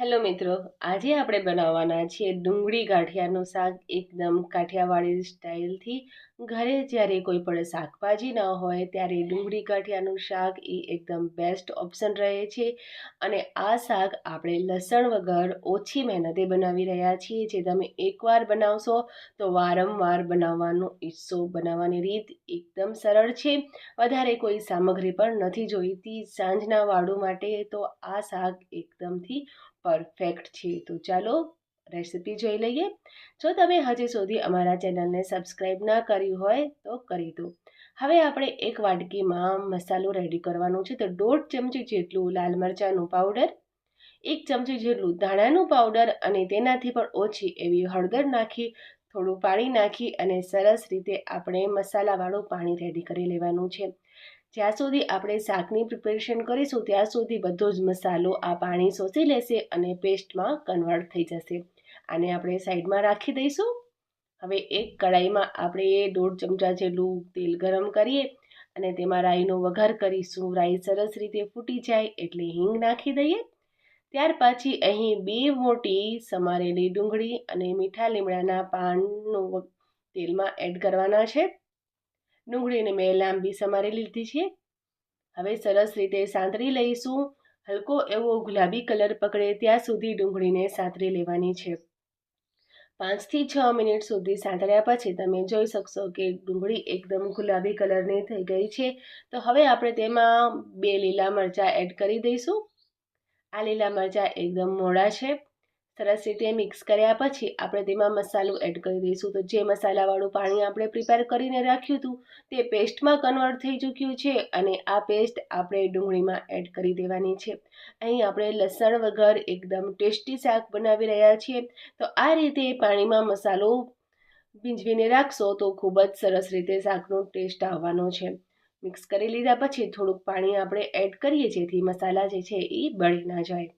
Hello મિત્રો, આજે આપણે બનાવવાના છીએ ડુંગળી ગાંઠિયાનું શાક. એકદમ કાઠિયાવાડી સ્ટાઇલથી ઘરે જ્યારે કોઈ પણ શાકભાજી ન હોય ત્યારે ડુંગળી ગાંઠિયાનું શાક એ એકદમ બેસ્ટ ઓપ્શન રહે છે. અને આ શાક આપણે લસણ વગર ઓછી મહેનતે બનાવી રહ્યા છીએ. જે તમે એકવાર બનાવશો તો વારંવાર બનાવવાનો ઈચ્છો બનાવવાની રીત એકદમ સરળ છે. વધારે કોઈ સામગ્રી પણ નથી જોઈતી સાંજના વાળું માટે તો આ શાક એકદમથી પરફેક્ટ છે. તો ચાલો રેસીપી જોઈ લઈએ. જો તમે હજી સુધી અમારા ચેનલને સબસ્ક્રાઈબ ના કર્યું હોય તો કરી દો. હવે આપણે એક વાટકીમાં મસાલો રેડી કરવાનો છે. તો દોઢ ચમચી જેટલું લાલ મરચાંનું પાવડર એક ચમચી જેટલું ધાણાનું પાવડર અને તેનાથી પણ ઓછી એવી હળદર નાખી થોડું પાણી નાખી અને સરસ રીતે આપણે મસાલાવાળું પાણી રેડી કરી લેવાનું છે. જ્યાં સુધી આપણે શાકની પ્રિપેરેશન કરીશું, ત્યાં સુધી બધો જ મસાલો આ પાણી શોષી લેશે અને પેસ્ટમાં કન્વર્ટ થઈ જશે. આને આપણે સાઈડમાં રાખી દઈશું. હવે એક કડાઈમાં આપણે દોઢ ચમચા જેટલું તેલ ગરમ કરીએ અને તેમાં રાઈનો વઘાર કરીશું. રાઈ સરસ રીતે ફૂટી જાય એટલે હિંગ નાખી દઈએ. ત્યાર પછી અહીં બે મોટી સમારેલી ડુંગળી અને મીઠા લીમડાના પાનનું તેલમાં એડ કરવાના છે. ડુંગળીને મેં લાંબી સમારી લીધી છે. હવે સરસ રીતે સાંતળી લઈશું. હલકો એવો ગુલાબી કલર પકડે ત્યાં સુધી ડુંગળીને સાંતળી લેવાની છે. પાંચથી છ મિનિટ સુધી સાંતળ્યા પછી તમે જોઈ શકશો કે ડુંગળી એકદમ ગુલાબી કલરની થઈ ગઈ છે. તો હવે આપણે તેમાં બે લીલા મરચાં એડ કરી દઈશું. આ લીલા મરચાં એકદમ મોડા છે. સરસ રીતે મિક્સ કર્યા પછી આપણે તેમાં મસાલો એડ કરી દઈશું. તો જે મસાલાવાળું પાણી આપણે પ્રિપેર કરીને રાખ્યું હતું, તે પેસ્ટમાં કન્વર્ટ થઈ ચૂક્યું છે અને આ પેસ્ટ આપણે ડુંગળીમાં એડ કરી દેવાની છે. અહીં આપણે લસણ વગર એકદમ ટેસ્ટી શાક બનાવી રહ્યા છીએ. તો આ રીતે પાણીમાં મસાલો ભીંજવીને રાખશો તો ખૂબ જ સરસ રીતે શાકનો ટેસ્ટ આવવાનો છે. મિક્સ કરી લીધા પછી થોડુંક પાણી આપણે એડ કરીએ જેથી મસાલા જે છે એ બળી ના જાય.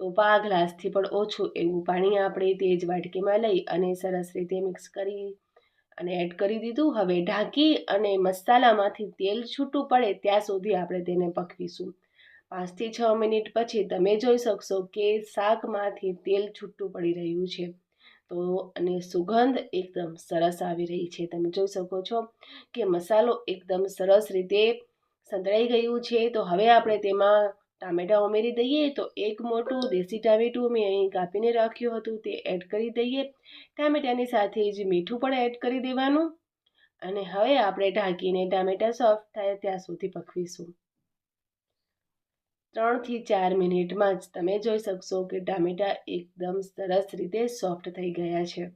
તો પા ગ્લાસથી પણ ઓછું એવું પાણી આપણે તે જ વાટકીમાં લઈ અને સરસ રીતે મિક્સ કરી અને એડ કરી દીધું. હવે ઢાંકી અને મસાલામાંથી તેલ છૂટું પડે ત્યાં સુધી આપણે તેને પકવીશું. પાંચથી છ મિનિટ પછી તમે જોઈ શકશો કે શાકમાંથી તેલ છૂટું પડી રહ્યું છે. તો અને સુગંધ એકદમ સરસ આવી રહી છે. તમે જોઈ શકો છો કે મસાલો એકદમ સરસ રીતે સંતળાઈ ગયું છે. તો હવે આપણે તેમાં ટામેટાં ઉમેરી દઈએ. તો એક મોટું દેશી ટામેટું મેં અહીં કાપીને રાખ્યું હતું તે એડ કરી દઈએ. ટામેટાની સાથે જ મીઠું પણ એડ કરી દેવાનું. અને હવે આપણે ઢાંકીને ટામેટાં સોફ્ટ થાય ત્યાં સુધી પકવીશું. ત્રણથી ચાર મિનિટમાં જ તમે જોઈ શકશો કે ટામેટાં એકદમ સરસ રીતે સોફ્ટ થઈ ગયા છે.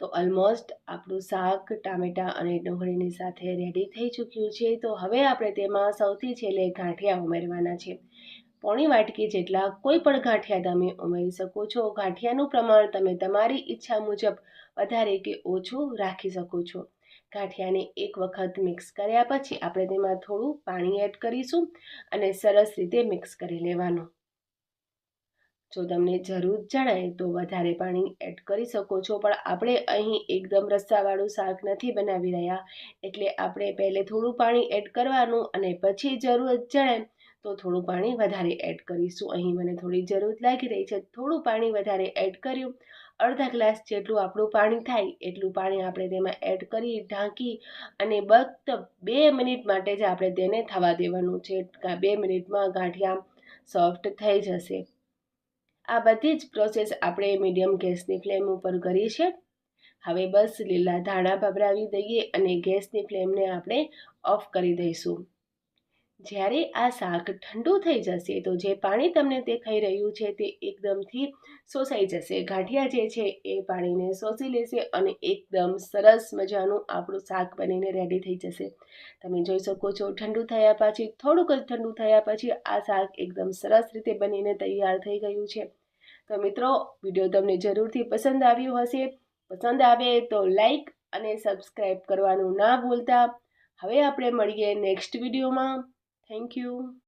તો ઓલમોસ્ટ આપણું શાક, ટામેટાં અને ડુંગળીની સાથે રેડી થઈ ચૂક્યું છે. તો હવે આપણે તેમાં સૌથી છેલ્લે ગાંઠિયા ઉમેરવાના છે. પોણી વાટકી જેટલા કોઈ પણ ગાંઠિયા તમે ઉમેરી શકો છો. ગાંઠિયાનું પ્રમાણ તમે તમારી ઈચ્છા મુજબ વધારે કે ઓછું રાખી શકો છો. ગાંઠિયાને એક વખત મિક્સ કર્યા પછી આપણે તેમાં થોડું પાણી એડ કરીશું અને સરસ રીતે મિક્સ કરી લેવાનું. જો તમને જરૂર જણાય તો વધારે પાણી એડ કરી શકો છો, પણ આપણે અહીં એકદમ રસ્સાવાળું શાક નથી બનાવી રહ્યા, એટલે આપણે પહેલે થોડું પાણી એડ કરવાનું અને પછી જરૂરત જણાય તો થોડું પાણી વધારે એડ કરીશું. અહીં મને થોડી જરૂર લાગી રહી છે, થોડું પાણી વધારે એડ કર્યું. અડધા ગ્લાસ જેટલું આપણું પાણી થાય એટલું પાણી આપણે તેમાં એડ કરી, ઢાંકી અને બત બે મિનિટ માટે જ આપણે તેને થવા દેવાનું છે. બે મિનિટમાં ગાંઠિયા સોફ્ટ થઈ જશે. આ બધી જ પ્રોસેસ આપણે મીડિયમ ગેસની ફ્લેમ ઉપર કરી છે. હવે બસ લીલા ધાણા ભભરાવી દઈએ અને ગેસની ફ્લેમને આપણે ઓફ કરી દઈશું. જ્યારે આ શાક ઠંડુ થઈ જશે તો જે પાણી તમને દેખાઈ રહ્યું છે તે એકદમથી શોષાઈ જશે. ગાંઠિયા જે છે એ પાણીને શોષી લેશે અને એકદમ સરસ મજાનું આપણું શાક બનીને રેડી થઈ જશે. તમે જોઈ શકો છો ઠંડુ થયા પછી, થોડુંક જ ઠંડુ થયા પછી આ શાક એકદમ સરસ રીતે બનીને તૈયાર થઈ ગયું છે. તો મિત્રો, વીડિયો તમને જરૂરથી પસંદ આવ્યું હશે. પસંદ આવે તો લાઈક અને સબસ્ક્રાઈબ કરવાનું ના ભૂલતા. હવે આપણે મળીએ નેક્સ્ટ વિડીયોમાં. Thank you.